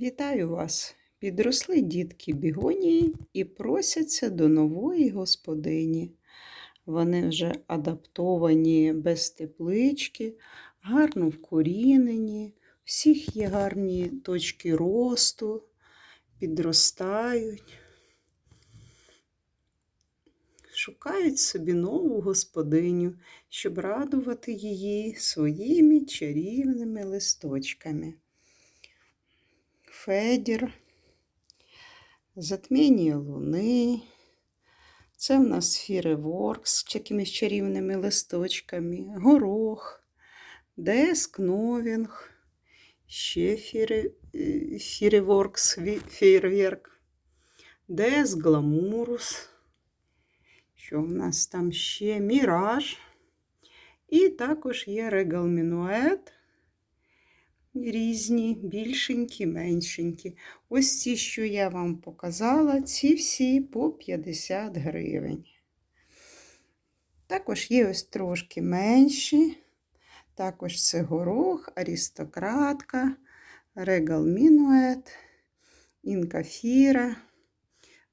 Вітаю вас! Підросли дітки бігонії і просяться до нової господині. Вони вже адаптовані без теплички, гарно вкорінені, всіх є гарні точки росту, підростають. Шукають собі нову господиню, щоб радувати її своїми чарівними листочками. Федір, затміння луни. Це в нас фіреворкс з якимись чарівними листочками, горох, деск новінг, ще фіре, фіреворкс, фейерверк, деск гламурус. Що в нас там ще? Міраж. І також є регал мінует різні, більшенькі, меншенькі. Ось ці, що я вам показала, ці всі по 50 гривень. Також є ось трошки менші. Також це горох, аристократка, регал мінует, інкафіра,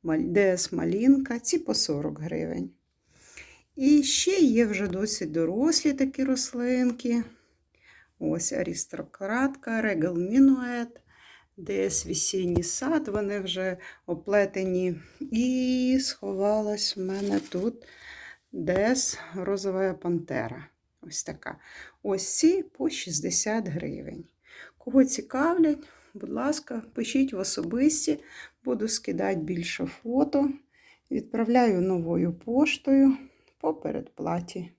мальдес малінка. Ці по 40 гривень. І ще є вже досить дорослі такі рослинки. Ось аристократка, регал мінует, десь весінній сад, вони вже оплетені. І сховалась в мене тут десь розова пантера. Ось така. Ось ці по 60 гривень. Кого цікавлять, будь ласка, пишіть в особисті, буду скидати більше фото. Відправляю новою поштою по передплаті.